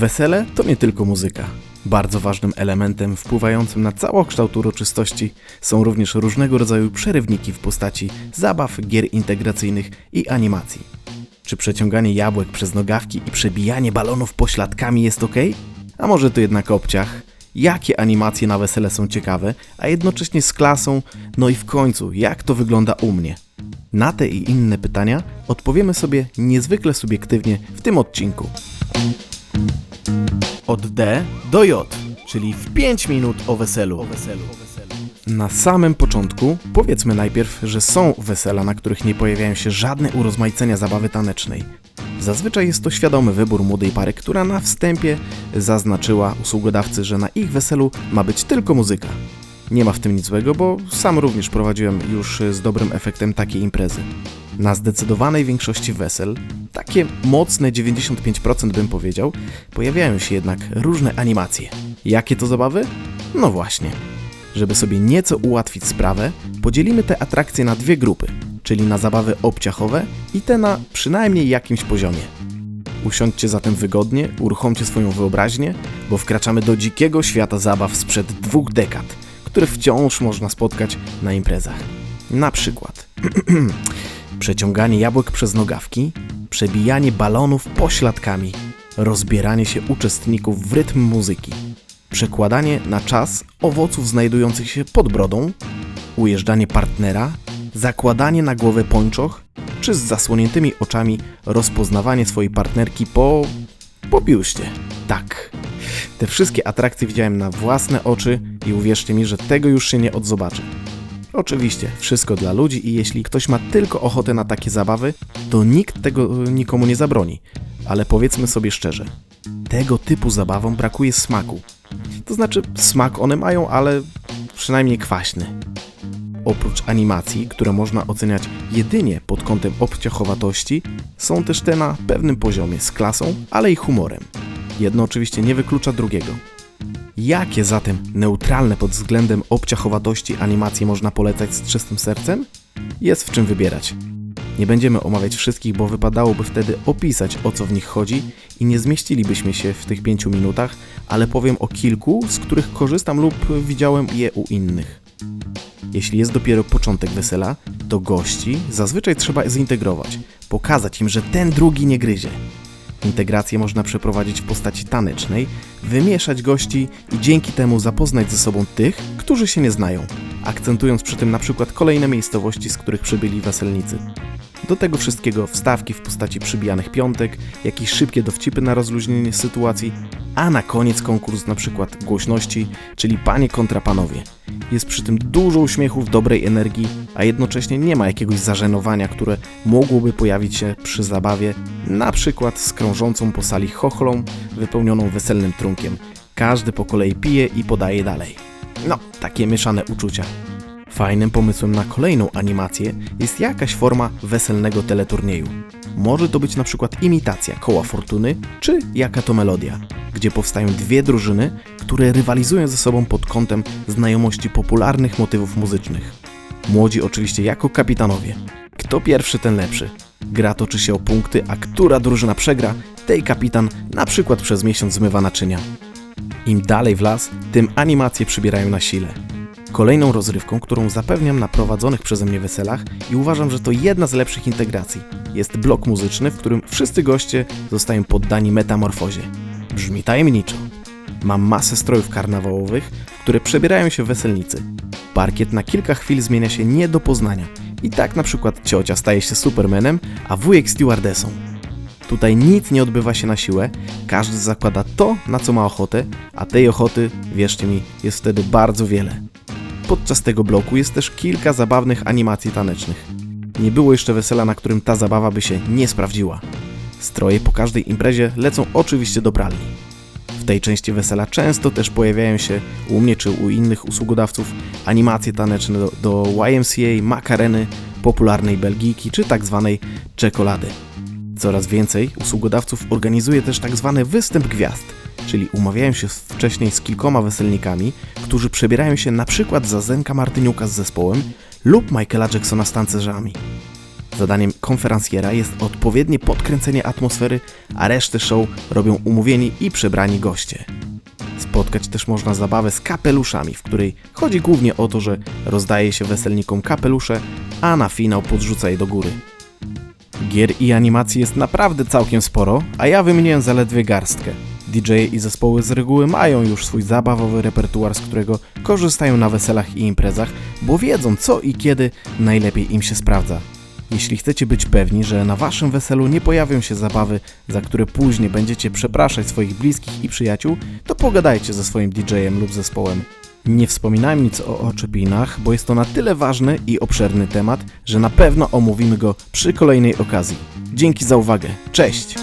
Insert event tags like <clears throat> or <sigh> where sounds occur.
Wesele to nie tylko muzyka. Bardzo ważnym elementem wpływającym na całokształt uroczystości są również różnego rodzaju przerywniki w postaci zabaw, gier integracyjnych i animacji. Czy przeciąganie jabłek przez nogawki i przebijanie balonów pośladkami jest ok? A może to jednak obciach? Jakie animacje na wesele są ciekawe, a jednocześnie z klasą? No i w końcu, jak to wygląda u mnie? Na te i inne pytania odpowiemy sobie niezwykle subiektywnie w tym odcinku. Od D do J, czyli w 5 minut o weselu. Na samym początku powiedzmy najpierw, że są wesela, na których nie pojawiają się żadne urozmaicenia zabawy tanecznej. Zazwyczaj jest to świadomy wybór młodej pary, która na wstępie zaznaczyła usługodawcy, że na ich weselu ma być tylko muzyka. Nie ma w tym nic złego, bo sam również prowadziłem już z dobrym efektem takie imprezy. Na zdecydowanej większości wesel, takie mocne 95% bym powiedział, pojawiają się jednak różne animacje. Jakie to zabawy? No właśnie. Żeby sobie nieco ułatwić sprawę, podzielimy te atrakcje na dwie grupy, czyli na zabawy obciachowe i te na przynajmniej jakimś poziomie. Usiądźcie zatem wygodnie, uruchomcie swoją wyobraźnię, bo wkraczamy do dzikiego świata zabaw sprzed dwóch dekad, które wciąż można spotkać na imprezach. Na przykład <clears throat> przeciąganie jabłek przez nogawki, przebijanie balonów pośladkami, rozbieranie się uczestników w rytm muzyki, przekładanie na czas owoców znajdujących się pod brodą, ujeżdżanie partnera, zakładanie na głowę pończoch, czy z zasłoniętymi oczami rozpoznawanie swojej partnerki po... po biuście. Tak. Te wszystkie atrakcje widziałem na własne oczy i uwierzcie mi, że tego już się nie odzobaczy. Oczywiście, wszystko dla ludzi i jeśli ktoś ma tylko ochotę na takie zabawy, to nikt tego e, nikomu nie zabroni. Ale powiedzmy sobie szczerze, tego typu zabawom brakuje smaku. To znaczy, smak one mają, ale przynajmniej kwaśny. Oprócz animacji, które można oceniać jedynie pod kątem obciachowatości, są też te na pewnym poziomie z klasą, ale i humorem. Jedno oczywiście nie wyklucza drugiego. Jakie zatem neutralne pod względem obciachowatości animacje można polecać z czystym sercem? Jest w czym wybierać. Nie będziemy omawiać wszystkich, bo wypadałoby wtedy opisać o co w nich chodzi i nie zmieścilibyśmy się w tych pięciu minutach, ale powiem o kilku, z których korzystam lub widziałem je u innych. Jeśli jest dopiero początek wesela, to gości zazwyczaj trzeba zintegrować, pokazać im, że ten drugi nie gryzie. Integrację można przeprowadzić w postaci tanecznej, wymieszać gości i dzięki temu zapoznać ze sobą tych, którzy się nie znają, akcentując przy tym na przykład kolejne miejscowości, z których przybyli weselnicy. Do tego wszystkiego wstawki w postaci przybijanych piątek, jakieś szybkie dowcipy na rozluźnienie sytuacji, a na koniec konkurs na przykład głośności, czyli panie kontra panowie. Jest przy tym dużo uśmiechów, dobrej energii, a jednocześnie nie ma jakiegoś zażenowania, które mogłoby pojawić się przy zabawie, na przykład z krążącą po sali chochlą wypełnioną weselnym trunkiem. Każdy po kolei pije i podaje dalej. No, takie mieszane uczucia. Fajnym pomysłem na kolejną animację jest jakaś forma weselnego teleturnieju. Może to być na przykład imitacja koła fortuny, czy jaka to melodia, gdzie powstają dwie drużyny, które rywalizują ze sobą pod kątem znajomości popularnych motywów muzycznych. Młodzi oczywiście jako kapitanowie. Kto pierwszy, ten lepszy. Gra toczy się o punkty, a która drużyna przegra, tej kapitan na przykład przez miesiąc zmywa naczynia. Im dalej w las, tym animacje przybierają na sile. Kolejną rozrywką, którą zapewniam na prowadzonych przeze mnie weselach i uważam, że to jedna z lepszych integracji, jest blok muzyczny, w którym wszyscy goście zostają poddani metamorfozie. Brzmi tajemniczo. Mam masę strojów karnawałowych, które przebierają się weselnicy. Parkiet na kilka chwil zmienia się nie do poznania. I tak na przykład ciocia staje się Supermanem, a wujek stewardesą. Tutaj nic nie odbywa się na siłę, każdy zakłada to, na co ma ochotę, a tej ochoty, wierzcie mi, jest wtedy bardzo wiele. Podczas tego bloku jest też kilka zabawnych animacji tanecznych. Nie było jeszcze wesela, na którym ta zabawa by się nie sprawdziła. Stroje po każdej imprezie lecą oczywiście do pralni. W tej części wesela często też pojawiają się u mnie czy u innych usługodawców animacje taneczne do, do YMCA, makareny, popularnej Belgijki czy tak zwanej czekolady. Coraz więcej usługodawców organizuje też tak zwany występ gwiazd, czyli umawiają się wcześniej z kilkoma weselnikami, którzy przebierają się na przykład za Zenka Martyniuka z zespołem lub Michaela Jacksona z tancerzami. Zadaniem konferencjera jest odpowiednie podkręcenie atmosfery, a resztę show robią umówieni i przebrani goście. Spotkać też można zabawę z kapeluszami, w której chodzi głównie o to, że rozdaje się weselnikom kapelusze, a na finał podrzuca je do góry. Gier i animacji jest naprawdę całkiem sporo, a ja wymieniłem zaledwie garstkę. DJ i zespoły z reguły mają już swój zabawowy repertuar, z którego korzystają na weselach i imprezach, bo wiedzą co i kiedy najlepiej im się sprawdza. Jeśli chcecie być pewni, że na waszym weselu nie pojawią się zabawy, za które później będziecie przepraszać swoich bliskich i przyjaciół, to pogadajcie ze swoim DJ-em lub zespołem. Nie wspominajmy nic o oczepinach, bo jest to na tyle ważny i obszerny temat, że na pewno omówimy go przy kolejnej okazji. Dzięki za uwagę. Cześć!